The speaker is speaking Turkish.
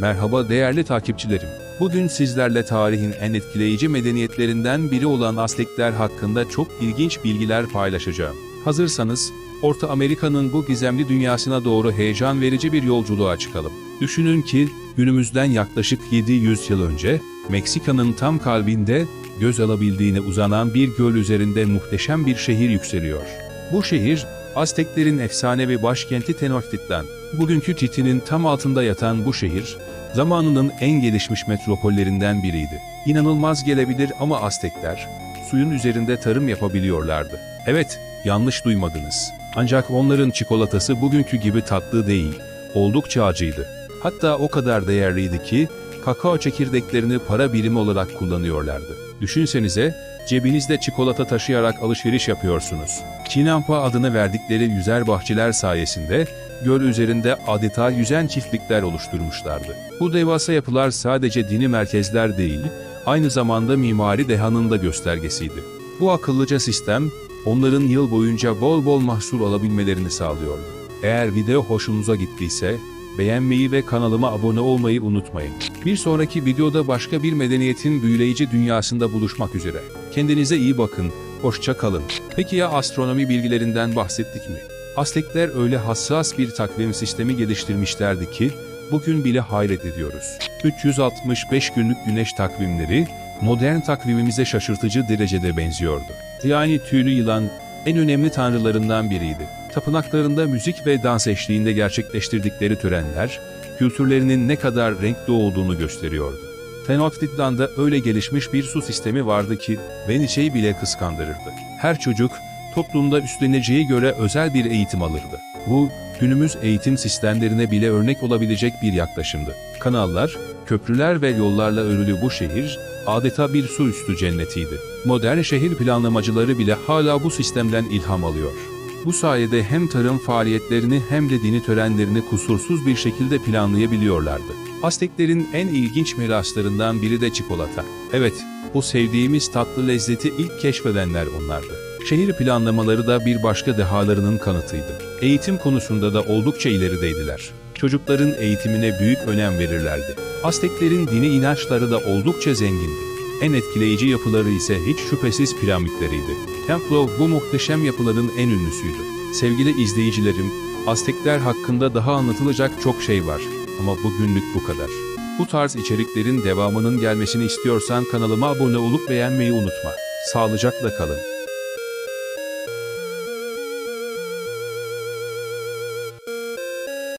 Merhaba değerli takipçilerim. Bugün sizlerle tarihin en etkileyici medeniyetlerinden biri olan Aztekler hakkında çok ilginç bilgiler paylaşacağım. Hazırsanız, Orta Amerika'nın bu gizemli dünyasına doğru heyecan verici bir yolculuğa çıkalım. Düşünün ki, günümüzden yaklaşık 700 yıl önce, Meksika'nın tam kalbinde, göz alabildiğine uzanan bir göl üzerinde muhteşem bir şehir yükseliyor. Bu şehir, Azteklerin efsanevi başkenti Tenochtitlan. Bugünkü Titin'in tam altında yatan bu şehir, zamanının en gelişmiş metropollerinden biriydi. İnanılmaz gelebilir ama Aztekler, suyun üzerinde tarım yapabiliyorlardı. Evet, yanlış duymadınız. Ancak onların çikolatası bugünkü gibi tatlı değil, oldukça acıydı. Hatta o kadar değerliydi ki, kakao çekirdeklerini para birimi olarak kullanıyorlardı. Düşünsenize, cebinizde çikolata taşıyarak alışveriş yapıyorsunuz. Çinampa adını verdikleri yüzer bahçeler sayesinde göl üzerinde adeta yüzen çiftlikler oluşturmuşlardı. Bu devasa yapılar sadece dini merkezler değil, aynı zamanda mimari dehanın da göstergesiydi. Bu akıllıca sistem, onların yıl boyunca bol bol mahsul alabilmelerini sağlıyordu. Eğer video hoşunuza gittiyse, beğenmeyi ve kanalıma abone olmayı unutmayın. Bir sonraki videoda başka bir medeniyetin büyüleyici dünyasında buluşmak üzere. Kendinize iyi bakın, hoşça kalın. Peki ya astronomi bilgilerinden bahsettik mi? Aztekler öyle hassas bir takvim sistemi geliştirmişlerdi ki, bugün bile hayret ediyoruz. 365 günlük güneş takvimleri, modern takvimimize şaşırtıcı derecede benziyordu. Yani tüylü yılan, en önemli tanrılarından biriydi. Tapınaklarında müzik ve dans eşliğinde gerçekleştirdikleri törenler, kültürlerinin ne kadar renkli olduğunu gösteriyordu. Tenochtitlan'da öyle gelişmiş bir su sistemi vardı ki Venice'yi bile kıskandırırdı. Her çocuk toplumda üstleneceği göre özel bir eğitim alırdı. Bu, günümüz eğitim sistemlerine bile örnek olabilecek bir yaklaşımdı. Kanallar, köprüler ve yollarla örülü bu şehir, adeta bir su üstü cennetiydi. Modern şehir planlamacıları bile hala bu sistemden ilham alıyor. Bu sayede hem tarım faaliyetlerini hem de dini törenlerini kusursuz bir şekilde planlayabiliyorlardı. Azteklerin en ilginç miraslarından biri de çikolata. Evet, bu sevdiğimiz tatlı lezzeti ilk keşfedenler onlardı. Şehir planlamaları da bir başka dehalarının kanıtıydı. Eğitim konusunda da oldukça ilerideydiler. Çocukların eğitimine büyük önem verirlerdi. Azteklerin dini inançları da oldukça zengindi. En etkileyici yapıları ise hiç şüphesiz piramitleriydi. Templo bu muhteşem yapıların en ünlüsüydü. Sevgili izleyicilerim, Aztekler hakkında daha anlatılacak çok şey var ama bugünlük bu kadar. Bu tarz içeriklerin devamının gelmesini istiyorsan kanalıma abone olup beğenmeyi unutma. Sağlıcakla kalın.